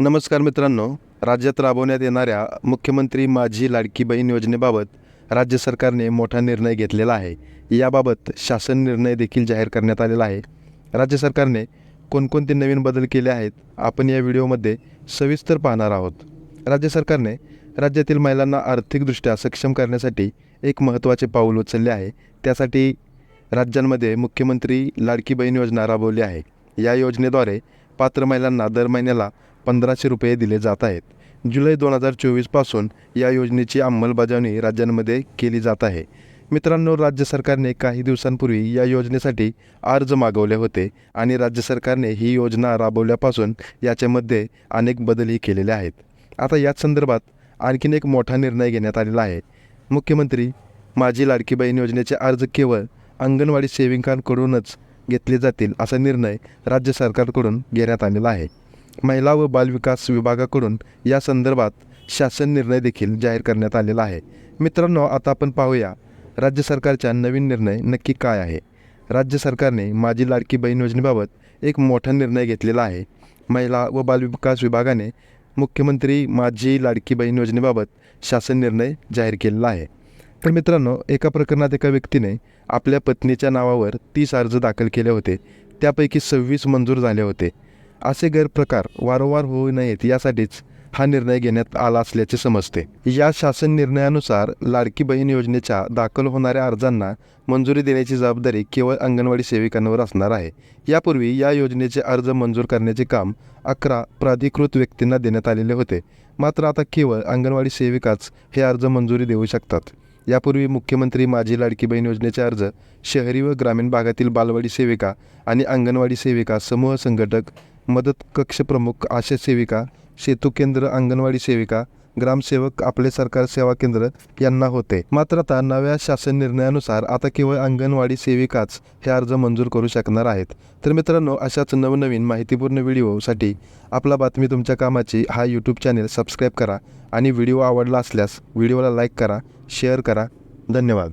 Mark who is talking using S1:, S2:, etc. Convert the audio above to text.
S1: नमस्कार मित्रांनो राज्यात राबवण्यात येणाऱ्या मुख्यमंत्री माझी लाडकी बहीण योजनेबाबत राज्य सरकारने मोठा निर्णय घेतलेला आहे. याबाबत शासन निर्णय देखील जाहीर करण्यात आलेला आहे. राज्य सरकारने कोणकोणते नवीन बदल केले आहेत आपण या व्हिडिओमध्ये सविस्तर पाहणार आहोत. राज्य सरकारने राज्यातील महिलांना आर्थिकदृष्ट्या सक्षम करण्यासाठी एक महत्त्वाचे पाऊल उचलले आहे. त्यासाठी राज्यांमध्ये मुख्यमंत्री लाडकी बहीण योजना राबवली आहे. या योजनेद्वारे पात्र महिलांना दर महिन्याला पंधराशे रुपये दिले जात आहेत. जुलै दोन हजार चोवीसपासून या योजनेची अंमलबजावणी राज्यांमध्ये केली जात आहे. मित्रांनो राज्य सरकारने काही दिवसांपूर्वी या योजनेसाठी अर्ज मागवले होते आणि राज्य सरकारने ही योजना राबवल्यापासून याच्यामध्ये अनेक बदलही केलेले आहेत. आता याच संदर्भात आणखीन एक मोठा निर्णय घेण्यात आलेला आहे. मुख्यमंत्री माझी लाडकी बहीण योजनेचे अर्ज केवळ अंगणवाडी सेविकांकडूनच घेतले जातील असा निर्णय राज्य सरकारकडून घेण्यात आलेला आहे. महिला व बालविकास विभागाकडून या संदर्भात शासन निर्णय देखील जाहीर करण्यात आलेला आहे. मित्रांनो आता आपण पाहूया राज्य सरकारचा नवीन निर्णय नक्की काय आहे. राज्य सरकारने माझी लाडकी बहीण योजनेबाबत एक मोठा निर्णय घेतलेला आहे. महिला व बालविकास विभागाने मुख्यमंत्री माझी लाडकी बहीण योजनेबाबत शासन निर्णय जाहीर केलेला आहे. तर मित्रांनो एका प्रकरणात एका व्यक्तीने आपल्या पत्नीच्या नावावर तीस अर्ज दाखल केले होते. त्यापैकी सव्वीस मंजूर झाले होते. असे गैरप्रकार वारंवार होऊ नयेत यासाठीच हा निर्णय घेण्यात आला असल्याचे समजते. या शासन निर्णयानुसार लाडकी बहीण योजनेच्या दाखल होणाऱ्या अर्जांना मंजुरी देण्याची जबाबदारी केवळ अंगणवाडी सेविकांवर असणार आहे. यापूर्वी या योजनेचे अर्ज मंजूर करण्याचे काम अकरा प्राधिकृत व्यक्तींना देण्यात आलेले होते. मात्र आता केवळ अंगणवाडी सेविकाच हे अर्ज मंजुरी देऊ शकतात. यापूर्वी मुख्यमंत्री माझी लाडकी बहीण योजनेचे अर्ज शहरी व ग्रामीण भागातील बालवाडी सेविका आणि अंगणवाडी सेविका समूह संघटक मदत कक्ष प्रमुख आशा सेविका सेतू केंद्र अंगणवाडी सेविका ग्रामसेवक आपले सरकार सेवा केंद्र यांना होते. मात्र आता नव्या शासन निर्णयानुसार आता केवळ अंगणवाडी सेविकाच हे अर्ज मंजूर करू शकणार आहेत. तर मित्रांनो अशाच नवनवीन माहितीपूर्ण व्हिडिओसाठी आपला बातमी तुमच्या कामाची हा यूट्यूब चॅनेल सबस्क्राईब करा आणि व्हिडिओ आवडला असल्यास व्हिडिओला लाईक करा शेअर करा. धन्यवाद.